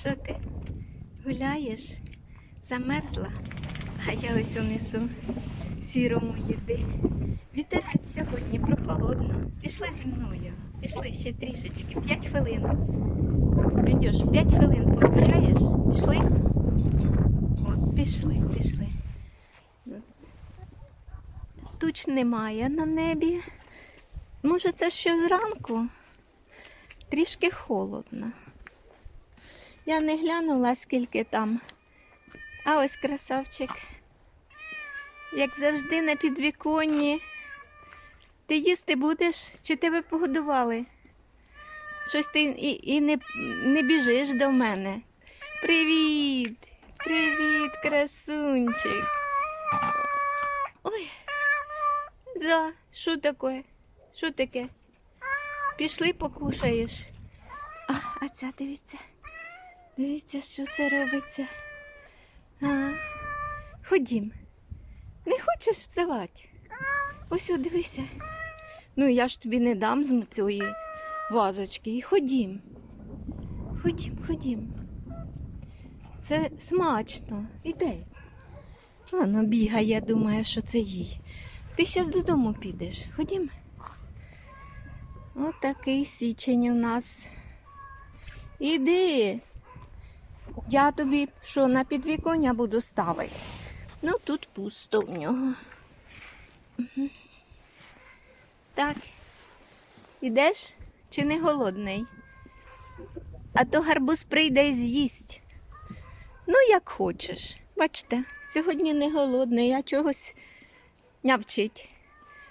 Що ти? Гуляєш? Замерзла? А я ось унесу сірому їди. Вітерець сьогодні прохолодно. Пішли зі мною. Пішли ще трішечки. П'ять хвилин. Відюш, п'ять хвилин погуляєш? Пішли? От, пішли, пішли. Туч немає на небі. Може, це ще зранку? Трішки холодно. Я не глянула, скільки там. А ось красавчик. Як завжди на підвіконні. Ти їсти будеш чи тебе погодували? Щось ти і, і не, не біжиш до мене. Привіт! Привіт, красунчик. Ой. Да, що таке? Що таке? Пішли покушаєш. А, а ця дивіться. Дивіться, що це робиться. А, ходім. Не хочеш вставати? Ось дивися. Ну я ж тобі не дам з цієї вазочки. І ходім. Ходім, ходім. Це смачно. Іди. Воно бігає, думає, що це їй. Ти зараз додому підеш. Ходім. Отакий січень у нас. Іди. Я тобі що на підвіконня буду ставити. Ну тут пусто в нього. Так. Ідеш чи не голодний? А то гарбуз прийде і з'їсть. Ну, як хочеш. Бачите, сьогодні не голодний, а чогось нявчить.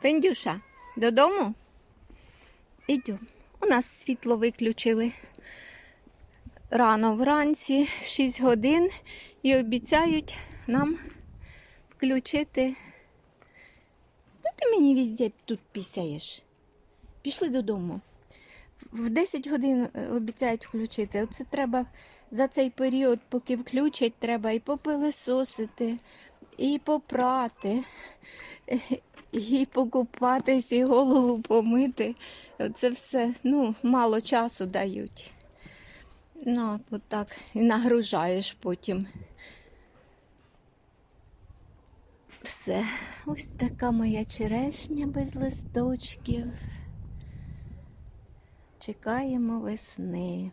Фендюша, додому? Ідемо. У нас світло виключили рано вранці, в 6 годин, і обіцяють нам включити. Ну, ти мені везде тут пісяєш. Пішли додому. В 10 годин е, обіцяють включити. Оце треба за цей період, поки включать, треба і попилисосити, і попрати, і покупатись, і голову помити. Це все ну, мало часу дають. Ну, от так і нагружаєш потім. Все. Ось така моя черешня без листочків. Чекаємо весни.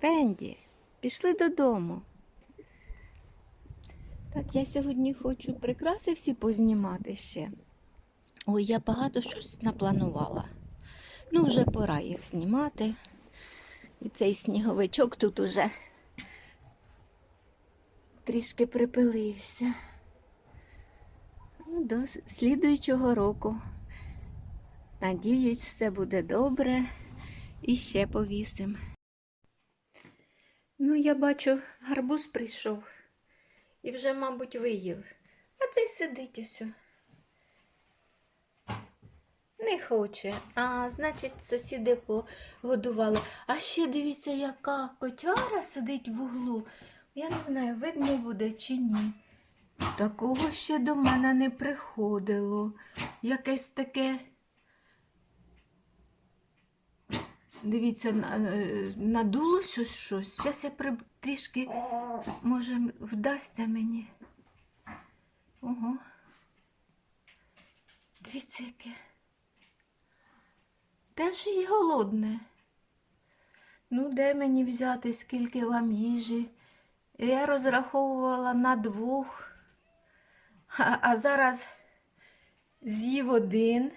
Пенді, пішли додому. Так, я сьогодні хочу прикраси всі познімати ще. Ой, я багато щось напланувала. Ну, вже пора їх знімати. І цей сніговичок тут уже трішки припилився. Ну, До слідуючого року. Надіюсь, все буде добре і ще повісим. Ну, я бачу, гарбуз прийшов і вже, мабуть, виїв. А цей сидить усе. Не хоче. А, значить, сусіди погодували. А ще дивіться, яка котяра сидить в углу. Я не знаю, видно буде чи ні. Такого ще до мене не приходило. Якесь таке. Дивіться, е, щось щось. Зараз я при... трішки, може, вдасться мені. Ого. Дивіться, яке. Теж й голодне. Ну, де мені взяти, скільки вам їжі? Я розраховувала на двох, а, а зараз з'їв один.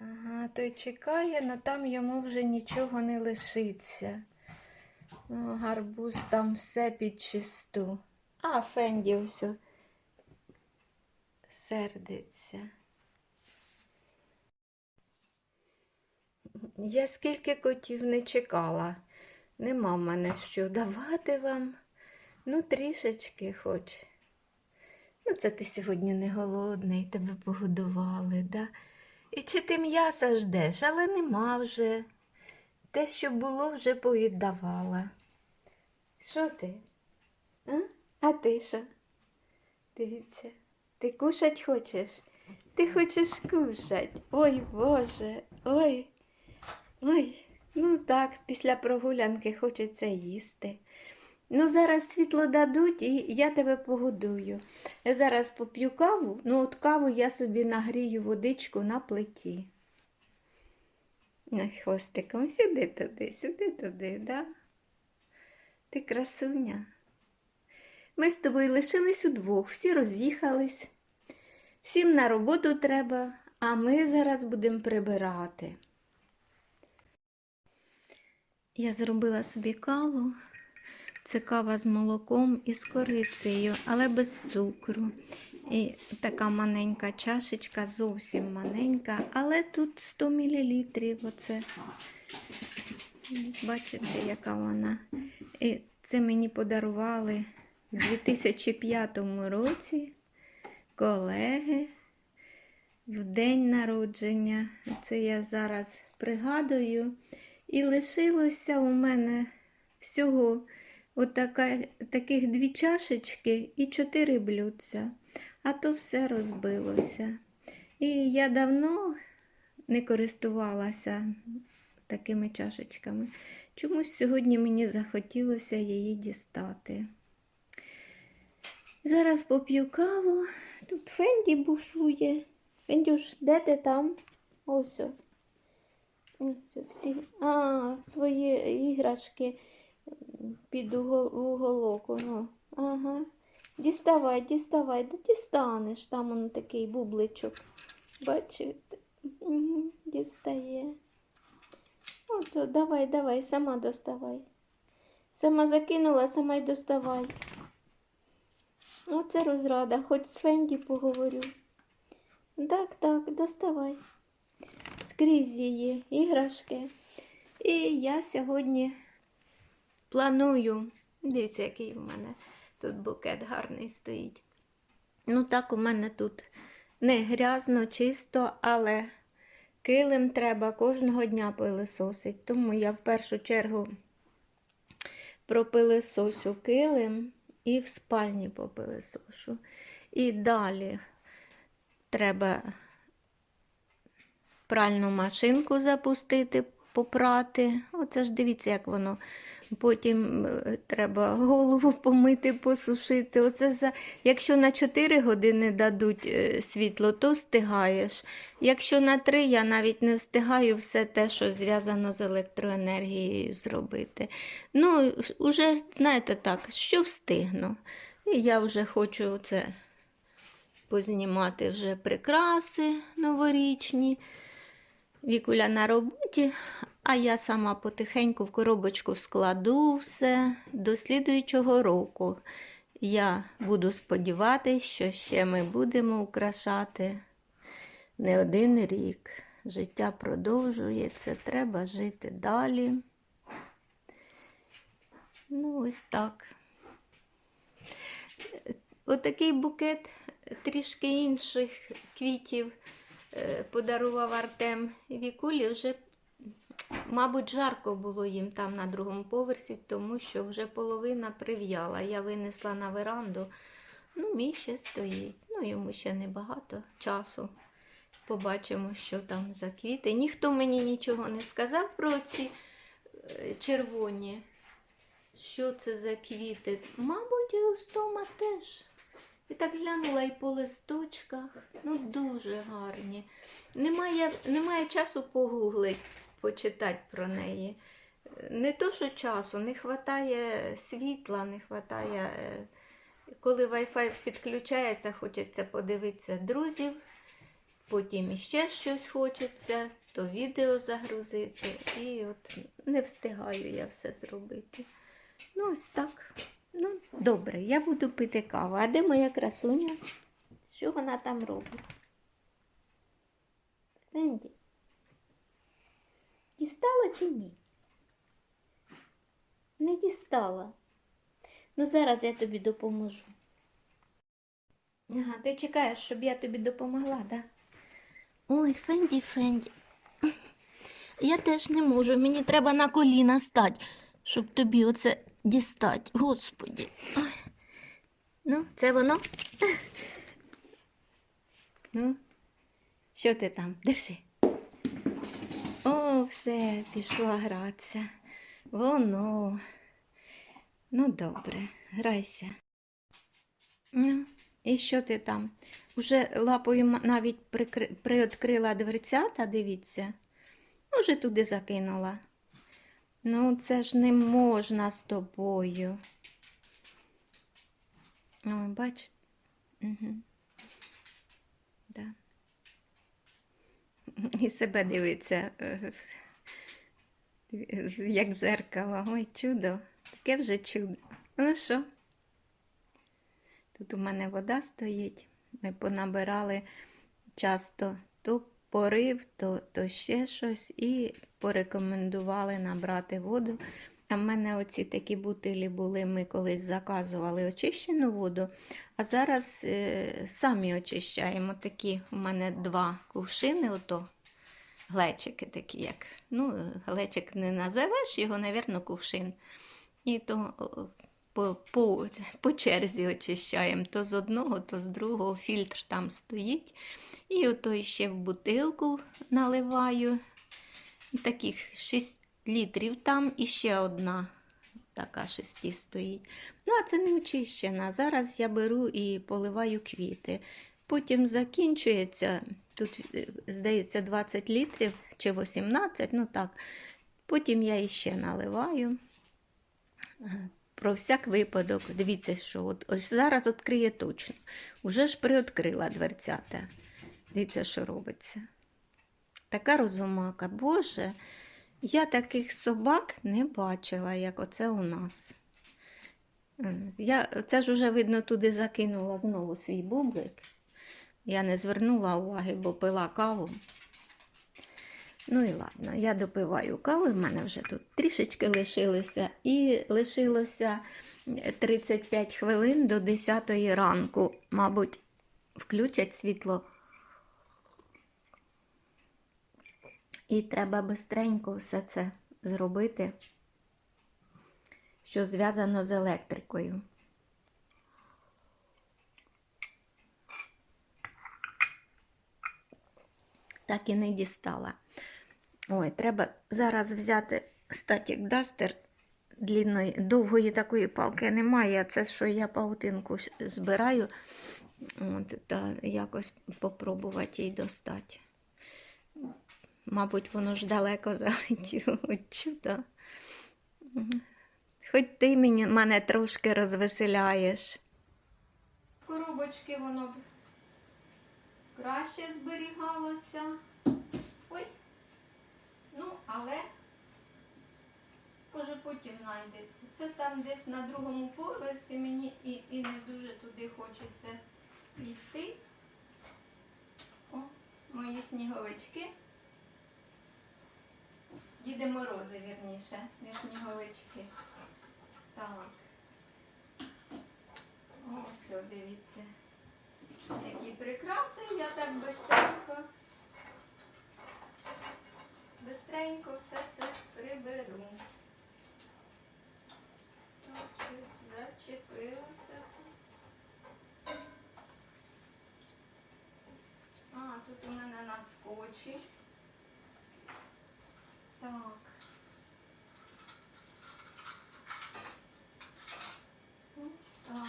Ага, той чекає, але там йому вже нічого не лишиться. О, гарбуз там все під чисту. А, Фенді все сердиться. Я скільки котів не чекала. Нема мене що давати вам. Ну, трішечки хоч. Ну, це ти сьогодні не голодний, тебе погодували, да? І чи ти м'яса ждеш, але нема вже. Те, що було, вже повіддавала. Що ти? А, а ти що? Дивіться, ти кушать хочеш? Ти хочеш кушать? Ой, Боже, ой, ой. Ну так, після прогулянки хочеться їсти. Ну, зараз світло дадуть, і я тебе погодую. Я зараз поп'ю каву, ну от каву я собі нагрію водичку на плиті. Хвостиком сюди туди, сюди туди, да? Ти красуня. Ми з тобою лишились удвох, всі роз'їхались. Всім на роботу треба, а ми зараз будемо прибирати. Я зробила собі каву. Це кава з молоком і з корицею, але без цукру. І така маленька чашечка, зовсім маленька, але тут 100 мл. Оце. Бачите, яка вона. І це мені подарували у 2005 році колеги в день народження. Це я зараз пригадую. І лишилося у мене всього отака, таких дві чашечки і чотири блюдця. А то все розбилося. І я давно не користувалася такими чашечками. Чомусь сьогодні мені захотілося її дістати. Зараз поп'ю каву. Тут Фенді бушує. Фендюш, де ти там? Ось. Ось Всі а, свої іграшки під уголок. Воно. Ага. Діставай, діставай, да дістанеш. Там он такий бубличок. Бачите? Дістає. От, давай, давай, сама доставай. Сама закинула, сама й доставай. Оце розрада, хоч з Фенді поговорю. Так, так, доставай. Скрізь її іграшки. І я сьогодні планую. Дивіться, який в мене тут букет гарний стоїть. Ну, так, у мене тут не грязно, чисто, але килим треба кожного дня пилисосить. Тому я в першу чергу пропилисосю килим і в спальні попили сушу. І далі треба пральну машинку запустити, попрати. Оце ж дивіться, як воно. Потім е, треба голову помити, посушити. Оце за... Якщо на 4 години дадуть е, світло, то встигаєш. Якщо на 3, я навіть не встигаю все те, що зв'язано з електроенергією зробити. Ну, уже, знаєте так, що встигну. Я вже хочу це познімати вже прикраси новорічні. Вікуля на роботі, а я сама потихеньку в коробочку складу все до слідуючого року. Я буду сподіватися, що ще ми будемо украшати не один рік. Життя продовжується, треба жити далі. Ну, ось так. Отакий букет трішки інших квітів подарував Артем Вікулі. Вже, мабуть, жарко було їм там на другому поверсі, тому що вже половина прив'яла. Я винесла на веранду. Ну, мій ще стоїть. Ну, йому ще небагато часу. Побачимо, що там за квіти. Ніхто мені нічого не сказав про ці е, червоні. Що це за квіти? Мабуть, і устома теж. І так глянула і по листочках. Ну, дуже гарні. Немає, немає часу погуглить, почитати про неї. Не то, що часу, не вистачає світла, не вистачає. е, Коли Wi-Fi підключається, хочеться подивитися друзів, потім іще щось хочеться, то відео загрузити. І от не встигаю я все зробити. Ну, ось так. Ну, добре, я буду пити каву. А де моя красуня? Що вона там робить? Фенді. Дістала чи ні? Не дістала. Ну, зараз я тобі допоможу. Ага, ти чекаєш, щоб я тобі допомогла, так? Да? Ой, Фенді, Фенді. Я теж не можу, мені треба на коліна стати, щоб тобі оце дістати. Господі. Ну, це воно. Ну, Що ти там? Держи. О, все, пішла гратися. Воно. Ну, добре, грайся. Ну, і що ти там? Уже лапою навіть прикри... приоткрила дверцята, дивіться. Уже туди закинула. Ну, це ж не можна з тобою. О, бачите? Угу. Да. І себе дивиться, е, як зеркало. Ой, чудо. Таке вже чудо. Ну що? Тут у мене вода стоїть. Ми понабирали часто то порив, то, то ще щось, і порекомендували набрати воду. А в мене оці такі бутилі були, ми колись заказували очищену воду, а зараз е, самі очищаємо такі. У мене два кувшини, ото глечики такі, як. Ну, глечик не називеш його, навірно, кувшин. І то по, по, по черзі очищаємо. То з одного, то з другого фільтр там стоїть. І ото ще в бутилку наливаю. Таких 6 літрів там і ще одна така шесті стоїть. Ну, а це не очищена. Зараз я беру і поливаю квіти. Потім закінчується, тут, е, здається, 20 літрів чи 18, ну так. Потім я іще наливаю. Про всяк випадок, дивіться, що от, ось зараз відкриє точно. Уже ж приоткрила дверцята. Дивіться, що робиться. Така розумака, Боже, я таких собак не бачила, як оце у нас. Я, це ж уже, видно, туди закинула знову свій бублик. Я не звернула уваги, бо пила каву. Ну і ладно, я допиваю каву, в мене вже тут трішечки лишилося. І лишилося 35 хвилин до 10 ранку. Мабуть, включать світло. І треба бистренько все це зробити, що зв'язано з електрикою. Так і не дістала. Ой, треба зараз взяти статік дастер длінної, довгої такої палки немає. Це що я паутинку збираю. От, та якось попробувати її достати. Мабуть, воно ж далеко залетіло. Чудо. Хоч ти мені, мене трошки розвеселяєш. Коробочки воно б краще зберігалося. Ой. Ну, але може потім знайдеться. Це там десь на другому поверсі мені і, і не дуже туди хочеться йти. О, мої сніговички. Діди морози, вірніше, не сніговички. Так. Ось, дивіться. Які прикраси, я так бистренько, бистренько все це приберу. Зачепилося тут. А, тут у мене на скотчі. Так. Так.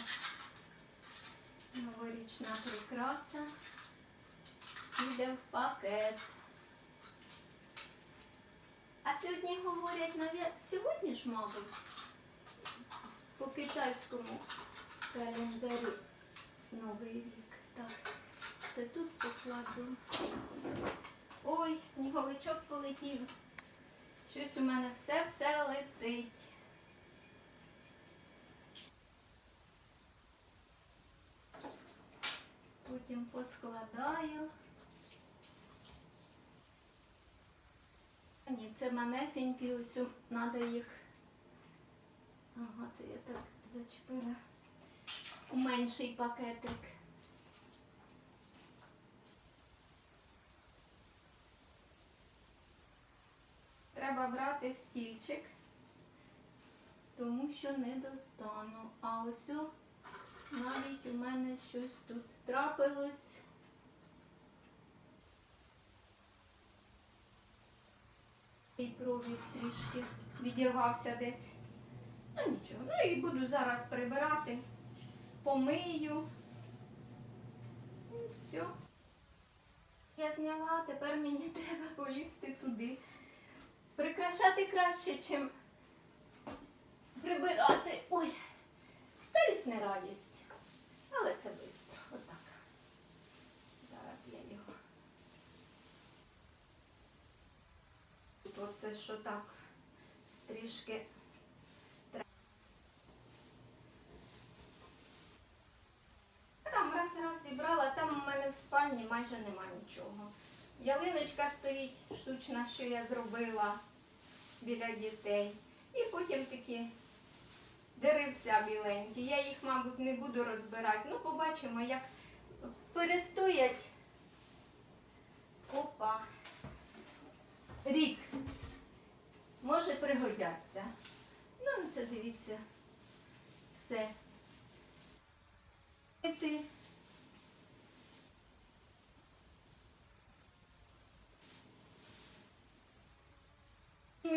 Новорічна прикраса йде в пакет. А сьогодні говорять, навіть сьогодні ж, мабуть, по китайському календарю Новий рік. Так, це тут покладу. Ой, сніговичок полетів. Щось у мене все-все летить. Потім поскладаю. Ні, це манесенькі, ось треба їх. Ага, це я так зачепила. У менший пакетик. набрати стільчик, тому що не достану. А ось навіть у мене щось тут трапилось. І провід трішки відірвався десь. Ну нічого. Ну і буду зараз прибирати, помию. І все. Я зняла, тепер мені треба полізти туди. Прикрашати краще, чим прибирати. Ой, старість не радість. Але це швидко. Отак. Зараз я його. Оце що так трішки. Там раз раз зібрала, там у мене в спальні майже нема нічого. Ялиночка стоїть штучна, що я зробила біля дітей. І потім такі деревця біленькі. Я їх, мабуть, не буду розбирати. Ну, побачимо, як перестоять. Опа. Рік. Може пригодяться. Ну, це дивіться. Все.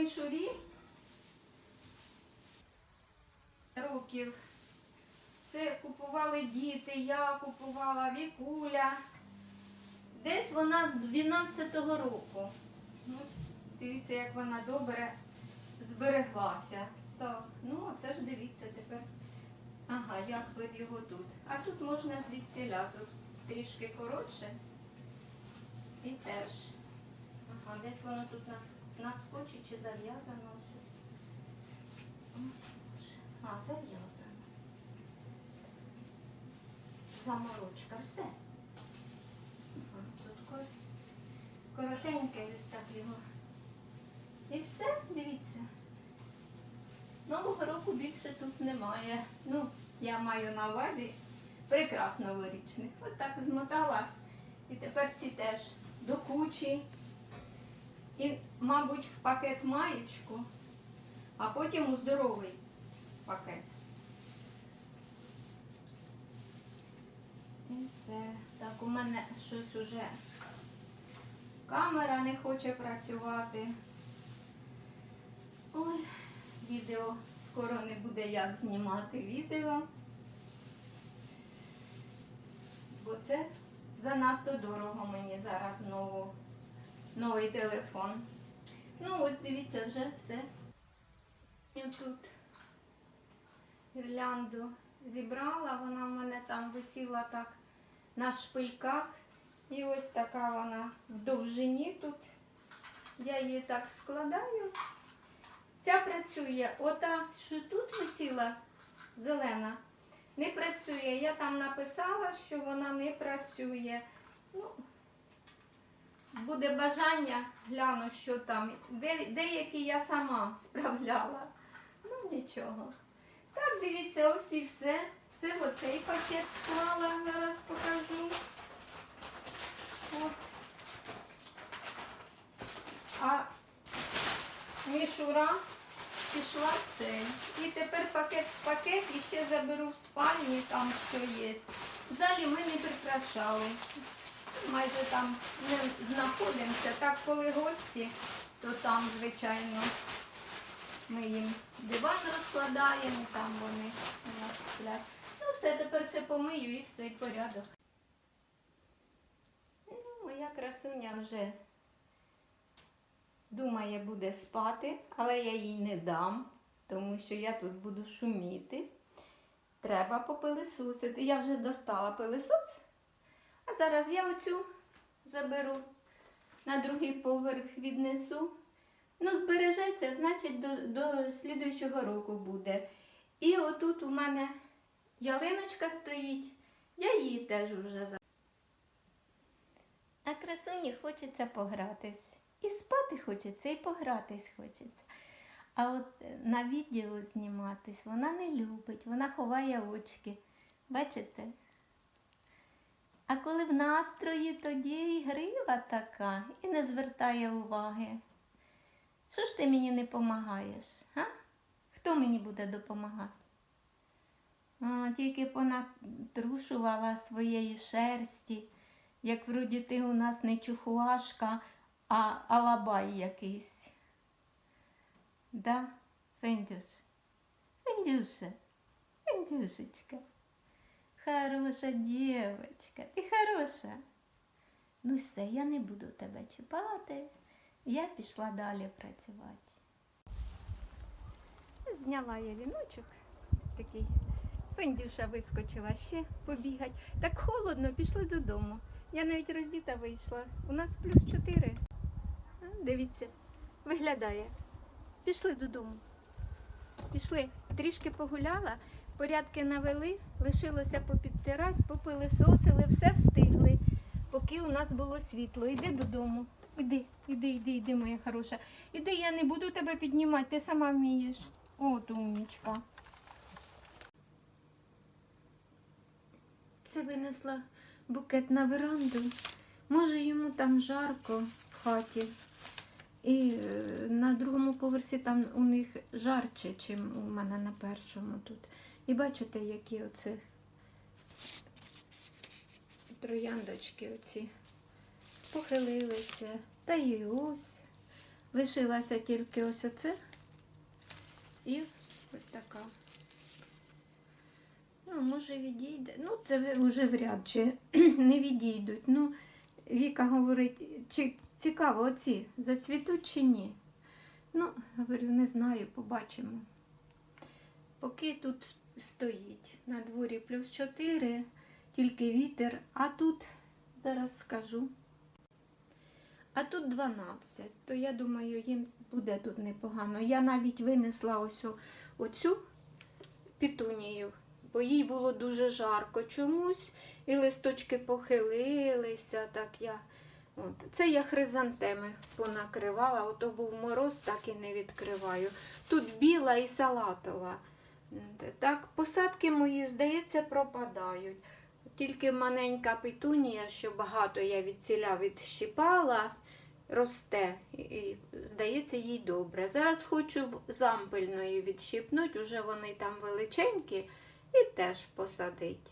Мішурі років. Це купували діти, я купувала Вікуля. Десь вона з 12-го року. Ну, дивіться, як вона добре збереглася. Так, ну це ж дивіться тепер. Ага, як вид його тут. А тут можна звідсіля, тут трішки коротше. І теж. Ага, десь воно тут на, с- на скотчі чи зав'язано. А, зав'язано. Заморочка, все. Тут кор... коротеньке ось так його. І все, дивіться. Нового року більше тут немає. Ну, я маю на увазі прикрас новорічних. От так змотала. І тепер ці теж до кучі. І, мабуть, в пакет маєчку, а потім у здоровий пакет. І все. Так, у мене щось уже камера не хоче працювати. Ой, відео скоро не буде як знімати відео. Бо це занадто дорого мені зараз знову новий телефон. Ну, ось дивіться, вже все. І тут гірлянду зібрала, вона в мене там висіла так на шпильках. І ось така вона в довжині тут. Я її так складаю. Ця працює, ота, що тут висіла зелена, не працює. Я там написала, що вона не працює. Ну, буде бажання, гляну, що там. Де, деякі я сама справляла. Ну нічого. Так, дивіться, ось і все. Це оцей пакет склала, зараз покажу. От. А мішура пішла в цей. І тепер пакет в пакет і ще заберу в спальні, там що є. В залі ми не прикрашали. Майже там не знаходимося. Так, коли гості, то там, звичайно, ми їм диван розкладаємо, там вони у нас сплять. Ну, все, тепер це помию і все, і порядок. Ну, моя красуня вже думає, буде спати, але я їй не дам, тому що я тут буду шуміти. Треба попилисусити. Я вже достала пилисос, а зараз я оцю заберу на другий поверх віднесу. Ну, збережеться, значить, до, до слідуючого року буде. І отут у мене ялиночка стоїть, я її теж вже за. А красуні хочеться погратись. І спати хочеться, і погратись хочеться. А от е, на відео зніматись вона не любить, вона ховає очки. Бачите? А коли в настрої, тоді і грива така і не звертає уваги. Що ж ти мені не допомагаєш? А? Хто мені буде допомагати? А, тільки понатрушувала своєї шерсті, як вроді ти у нас не чухуашка, а алабай якийсь. Да, Фендюш. Фендюша. Фендюшечка. Хороша дівчинка. Ти хороша. Ну все, я не буду тебе чіпати. Я пішла далі працювати. Зняла я віночок. Ось такий. Фендюша вискочила ще побігать. Так холодно, пішли додому. Я навіть роздіта вийшла. У нас плюс 4. Дивіться, виглядає. Пішли додому. Пішли. Трішки погуляла, порядки навели, лишилося попідтирати, попилисосили, все встигли, поки у нас було світло. Іди додому. Іди, іди, іди, іди, моя хороша. Іди, я не буду тебе піднімати, ти сама вмієш. От умнічка. Це винесла букет на веранду. Може, йому там жарко в хаті. І е, на другому поверсі там у них жарче, ніж у мене на першому тут. І бачите, які оце трояндочки оці похилилися. Та і ось. Лишилася тільки ось оце. І ось така. Ну, може, відійде. Ну, це вже вряд чи не відійдуть. Ну, Віка говорить, чи цікаво оці зацвітуть чи ні. Ну, говорю, не знаю, побачимо. Поки тут стоїть на дворі плюс 4, тільки вітер, а тут, зараз скажу. А тут 12, то я думаю, їм буде тут непогано. Я навіть винесла ось оцю пітунію, бо їй було дуже жарко чомусь, і листочки похилилися, так я. От. Це я хризантеми понакривала, ото був мороз, так і не відкриваю. Тут біла і салатова. Так, посадки мої, здається, пропадають. Тільки маленька петунія, що багато я від ціля відщипала, росте. І, здається, їй добре. Зараз хочу зампельною відщипнути, уже вони там величенькі, і теж посадити.